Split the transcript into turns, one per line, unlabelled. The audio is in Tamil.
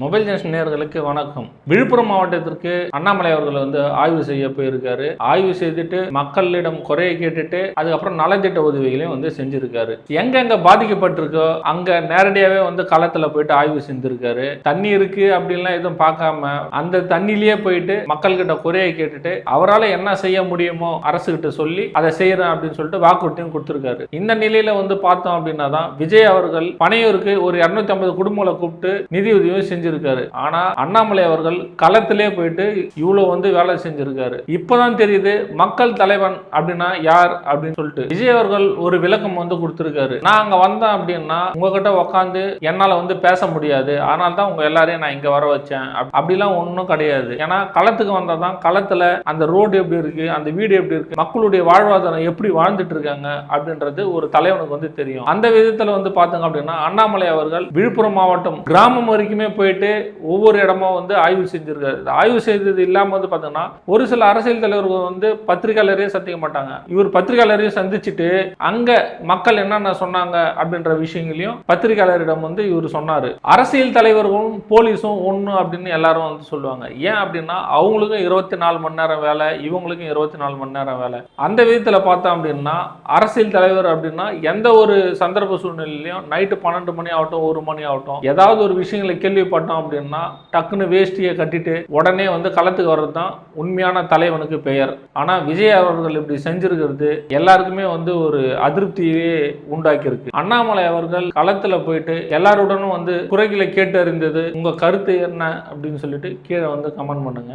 மொபைல் ஜெனரேஷன் நேர்களுக்கு வணக்கம். விழுப்புரம் மாவட்டத்திற்கு அண்ணாமலை அவர்கள் வந்து ஆய்வு செய்ய போயிருக்காரு. ஆய்வு செய்துட்டு மக்களிடம் குறையை கேட்டுட்டு அதுக்கப்புறம் நலத்திட்ட உதவிகளையும் வந்து செஞ்சிருக்காரு. எங்கெங்க பாதிக்கப்பட்டிருக்கோ அங்க நேரடியாவே வந்து களத்துல போயிட்டு ஆய்வு செஞ்சிருக்காரு. தண்ணி இருக்கு அப்படின்லாம் எதுவும் பார்க்காம அந்த தண்ணியிலேயே போயிட்டு மக்கள்கிட்ட குறையை கேட்டுட்டு அவரால் என்ன செய்ய முடியுமோ அரசு கிட்ட சொல்லி அதை செய்யறேன் அப்படின்னு சொல்லிட்டு வாக்குறுதியும் கொடுத்திருக்காரு. இந்த நிலையில வந்து பார்த்தோம் அப்படின்னா தான் விஜய் அவர்கள் பனையூருக்கு ஒரு இரநூத்தி ஐம்பது குடும்பங்களை கூப்பிட்டு நிதி உதவியும் செஞ்சிருக்காரு. ஆனா அண்ணாமலை அவர்கள் களத்திலே போயிட்டு இவ்வளவு வந்து வேலை செஞ்சிருக்காரு. இப்பதான் தெரியுது மக்கள் தலைவன் அப்படின்னா யார் அப்படின்னு சொல்லிட்டு. விஜய் அவர்கள் ஒரு விளக்கம் வந்து கொடுத்திருக்காரு. நான் அங்க வந்தேன் அப்படின்னா உங்ககிட்ட உட்காந்து என்னால வந்து பேச முடியாது. ஆனால் தான் உங்க எல்லாரையும் நான் இங்க வர வச்சேன். அப்படிலாம் ஒன்றும் கிடையாது. ஏன்னா களத்துக்கு வந்தாதான் களத்துல அந்த ரோடு எப்படி இருக்கு அந்த வீடு எப்படி இருக்கு மக்களுடைய வாழ்வாதாரம் எப்படி வாழ்ந்துட்டு இருக்காங்க அப்படின்றது ஒரு தலைவனுக்கு வந்து தெரியும். அந்த விதத்துல வந்து பாத்தோங்க அப்படின்னா அண்ணாமலை அவர்கள் விழுப்புரம் மாவட்டம் கிராமம் வரைக்குமே போய் போயிட்டு ஒவ்வொரு இடமும் வந்து ஆய்வு செஞ்சிருக்காரு. ஆய்வு செய்தது இல்லாமல் வந்து பார்த்தோம்னா ஒரு சில அரசியல் தலைவர்கள் வந்து பத்திரிகையாளரையும் சந்திக்க மாட்டாங்க. இவர் பத்திரிகையாளரையும் சந்திச்சுட்டு அங்கே மக்கள் என்னென்ன சொன்னாங்க அப்படின்ற விஷயங்களையும் பத்திரிகையாளரிடம் வந்து இவர் சொன்னார். அரசியல் தலைவர்களும் போலீஸும் ஒன்று அப்படின்னு எல்லாரும் வந்து சொல்லுவாங்க. ஏன் அப்படின்னா அவங்களுக்கும் இருபத்தி நாலு மணி நேரம் வேலை இவங்களுக்கும் இருபத்தி நாலு மணி நேரம் வேலை. அந்த விதத்தில் பார்த்தோம் அப்படின்னா அரசியல் தலைவர் அப்படின்னா எந்த ஒரு சந்தர்ப்ப சூழ்நிலையிலையும் நைட்டு பன்னெண்டு மணி ஆகட்டும் ஒரு மணி ஆகட்டும் ஏதாவது ஒரு விஷயங்களை கேள்விப்பட்டோம் அப்படின்னா டக்குன்னு வேஷ்டியை கட்டிட்டு உடனே வந்து களத்துக்கு வர்றது தான் உண்மையான தலைவனுக்கு பெயர். ஆனா விஜய் அவர்கள் இப்படி செஞ்சிருக்கிறது எல்லாருக்குமே வந்து ஒரு அதிருப்தியே உண்டாக்கியிருக்கு. அண்ணாமலை அவர்கள் களத்துல போயிட்டு எல்லாருடனும் வந்து குறைகளை கேட்டு அறிந்தது உங்க கருத்து என்ன? அப்படின்னு சொல்லிட்டு கீழே வந்து கமெண்ட் பண்ணுங்க.